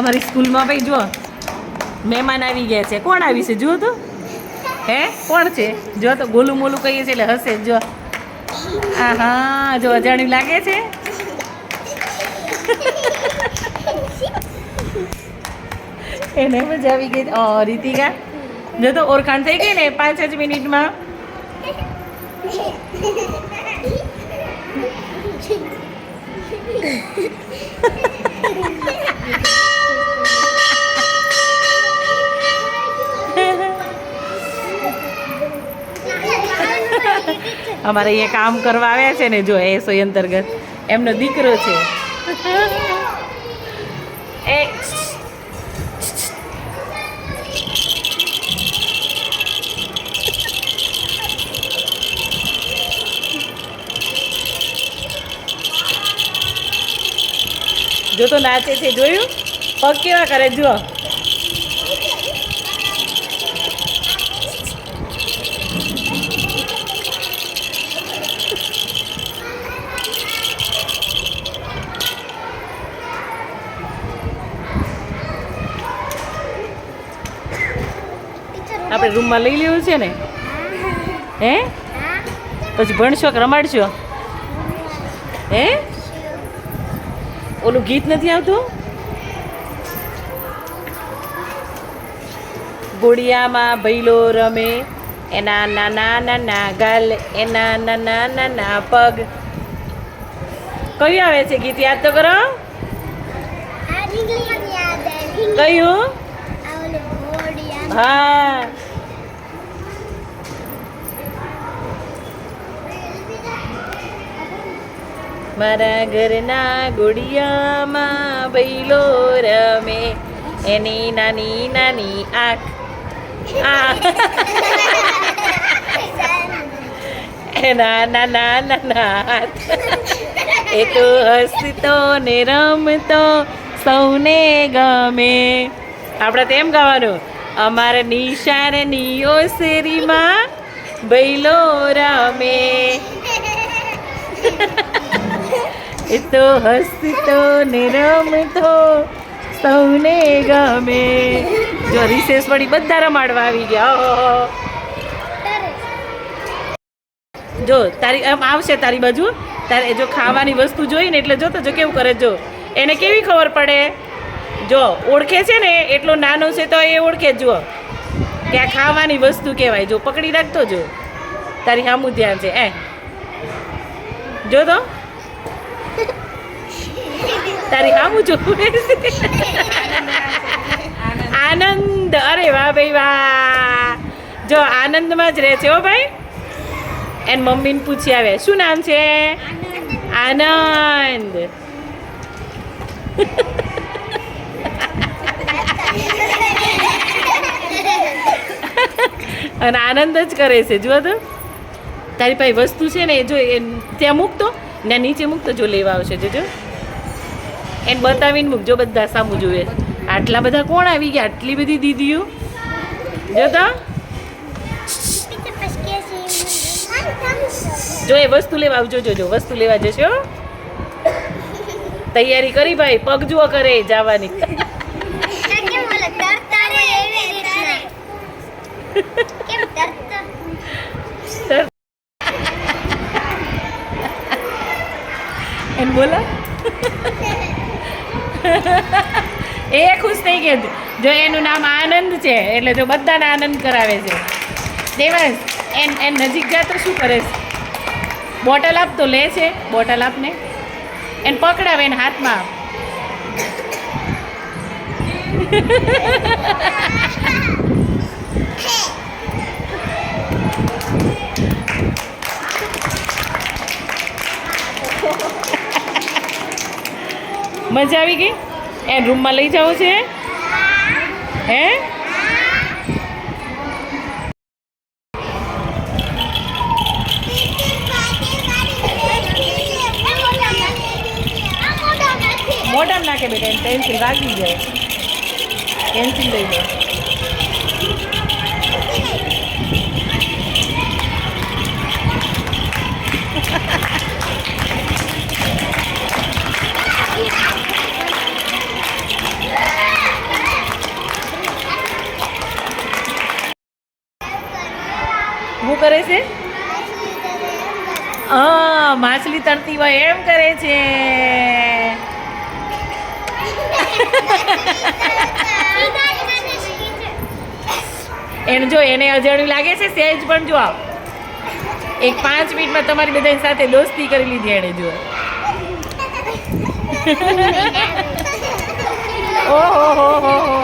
અમારી સ્કૂલમાં ભાઈ જો મહેમાન આવી ગયા છે. કોણ આવી છે? જુઓ તો. હે? કોણ છે? જો તો ગોલું મોલું કહીએ છીએ એટલે હશે જો આ હા જો અજાણ્યું લાગે છે? એને મજા આવી ગઈ. ઓ રીતિકા, જો તો ઓળખાણ થઈ ગઈ ને પાંચ જ મિનિટમાં? અમારે અહીંયા કામ કરવા આવ્યા છે ને જો એ સોય અંતર્ગત એમનો દીકરો છે. એ જો તો નાચે છે જોયું? પગ કેવા કરે જુઓ. આપણે રૂમમાં લઈ લેવું છે ને? હે? પછી ભણશો કે રમાડશો? હે? ઓલું ગીત નથી આવતું? ગુડિયામાં ભૈલો રમે એના નાના નાના ગાલ એના નાના નાના પગ. કયું આવે છે ગીત? યાદ તો કરો. કયું? હા. મારા ઘરના ગુડિયામાં બૈલો રમે. એની નાની નાની આંખ. એના નાના નાના હાથ. એ તો હસતો ને રમતો સૌને ગમે. આપણે તેમ ગાવાનું, અમારે નિશાળની ઓસરીમાં બૈલો રમે. એ તો હસતો ને રમતો સૌને ગમે. જો રિસેસ વળી બધા રમાડવા આવી ગયા. જો તારી આમ આવશે તારી બાજુ. તારે જો ખાવાની વસ્તુ જોઈ ને એટલે જો તો જો કેવું કરે જો. એને કેવી ખબર પડે? જો ઓળખે છે ને, એટલો નાનો છે તો એ ઓળખે જુઓ કે આ ખાવાની વસ્તુ કહેવાય. જો પકડી રાખતો જો. તારી સામું ધ્યાન છે. એ. જો તો. તારી સામું જોવું આનંદ. અરે વાહ ભાઈ વાહ. જો આનંદમાં જ રહે છે હો ભાઈ. એન મમ્મીને પૂછી આવે, શું નામ છે? આનંદ. અને આનંદ જ કરે છે, જુઓ તો. તારી પાસે વસ્તુ છે ને એ જો એ ત્યાં મૂકતો ને નીચે મૂકતો જો લેવા આવશે, જોજો. એને બતાવીને મૂકજો બધા સામું જોઈએ આટલા બધા કોણ આવી ગયા? આટલી બધી દીદીઓ? જો તો. જો એ વસ્તુ લેવા આવજો જોજો વસ્તુ લેવા જશો તૈયારી કરી ભાઈ પગ જુઓ કરે જવાની. એમ બોલો? એ ખુશ થઈ ગઈ જો એનું નામ આનંદ છે, એટલે જો બધાને આનંદ કરાવે છે. દેવાંશ, એન એન નજીક જા તો શું કરે છે? બોટલ આપ તો લે છે, બોટલ આપને. એને પકડાવે એને હાથમાં. આપ. મજા આવી ગઈ? એ રૂમમાં લઈ જાઓ છે, હે? મોઢામાં નાખે બેટા, એમ પેન્સિલ રાખી જાય. પેન્સિલ લઈ લો. શું કરે છે? હા માછલી તરતી હોય એમ કરે છે. એને જો એને અજાણ્યું લાગે છે સહેજ પણ જો આવ. એક પાંચ મિનિટમાં તમારી બધાની સાથે દોસ્તી કરી લીધી એણે જો. ઓહો હો હો હો.